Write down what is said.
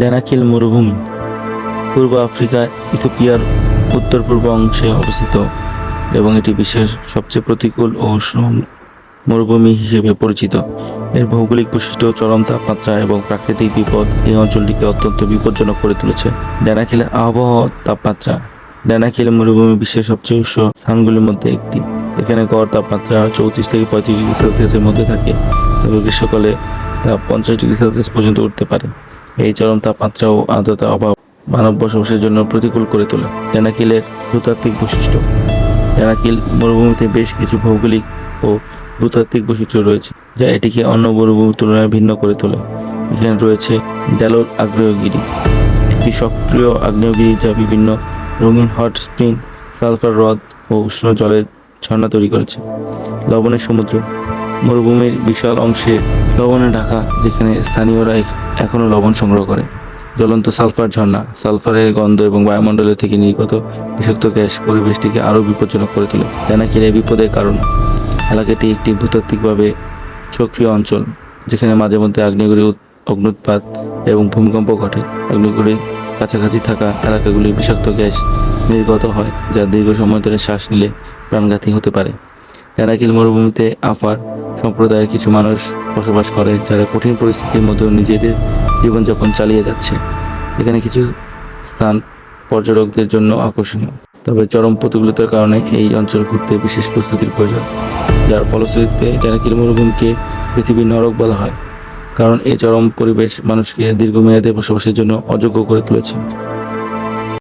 ড্যানাকিল মরুভূমি, পূর্ব আফ্রিকা, ইথিওপিয়ার উত্তর পূর্ব অংশে অবস্থিত এবং এটি বিশ্বের সবচেয়ে প্রতিকূল ও মরুভূমি হিসেবে পরিচিত। এর ভৌগোলিক বৈশিষ্ট্য, চরম তাপমাত্রা এবং প্রাকৃতিক বিপদ এই অঞ্চলটিকে অত্যন্ত বিপজ্জনক করে তুলেছে। ড্যানাকিলের আবহাওয়া তাপমাত্রা। ড্যানাকিল মরুভূমি বিশ্বের সবচেয়ে উষ্ণ স্থানগুলির মধ্যে একটি। এখানে গড় তাপমাত্রা চৌত্রিশ থেকে পঁয়ত্রিশ ডিগ্রি সেলসিয়াসের মধ্যে থাকে তবে গ্রীষ্মকালে তা পঞ্চাশ ডিগ্রি সেলসিয়াস পর্যন্ত উঠতে পারে। এই চরম তাপমাত্রা ও আর্দ্রতার অভাব মানব বসবাসের জন্য প্রতিকূল করে তোলে। ড্যানাকিলের ভূতাত্ত্বিক বৈশিষ্ট্য। ড্যানাকিল মরুভূমিতে বেশ কিছু ভৌগোলিক ও ভূতাত্ত্বিক বৈশিষ্ট্য রয়েছে, যা এটিকে অন্য মরুভূমির তুলনায় ভিন্ন করে তোলে। এখানে রয়েছে ড্যালোর আগ্নেয়গিরি, একটি সক্রিয় আগ্নেয়গিরি যা বিভিন্ন রঙিন হট স্প্রিং, সালফার হ্রদ ও উষ্ণ জলের ঝর্ণা তৈরি করেছে। লবণের সমুদ্র মরুভূমির বিশাল অংশে লবণে ঢাকা, যেখানে স্থানীয়রা এখনও লবণ সংগ্রহ করে। জ্বলন্ত সালফার ঝর্ণা, সালফারের গন্ধ এবং বায়ুমণ্ডলের থেকে নির্গত বিষাক্ত গ্যাস পরিবেশটিকে আরও বিপজ্জনক করে তোলে। ড্যানাকিল এই বিপদের কারণ? এলাকাটি একটি ভূতাত্ত্বিকভাবে সক্রিয় অঞ্চল, যেখানে মাঝে মধ্যে আগ্নেয়গিরি উৎ- অগ্নুৎপাত এবং ভূমিকম্প ঘটে। আগ্নেয়গিরির কাছাকাছি থাকা এলাকাগুলি বিষাক্ত গ্যাস নির্গত হয়, যা দীর্ঘ সময় ধরে শ্বাস নিলে প্রাণঘাতী হতে পারে। ড্যানাকিল মরুভূমিতে আফার সম্প্রদায়ের কিছু মানুষ বসবাস করে যারা কঠিন পরিস্থিতির মধ্যেও নিজেদের জীবনযাপন চালিয়ে যাচ্ছে। এখানে কিছু স্থান পর্যটকদের জন্য আকর্ষণীয়। তবে চরম প্রতিকূলতার কারণে এই অঞ্চল ঘুরতে বিশেষ প্রস্তুতির প্রয়োজন, যার ফলশ্রুতিতে ড্যানাকিল মরুভূমিকে পৃথিবীর নরক বলা হয়, কারণ এই চরম পরিবেশ মানুষকে দীর্ঘমেয়াদে বসবাসের জন্য অযোগ্য করে তুলেছে।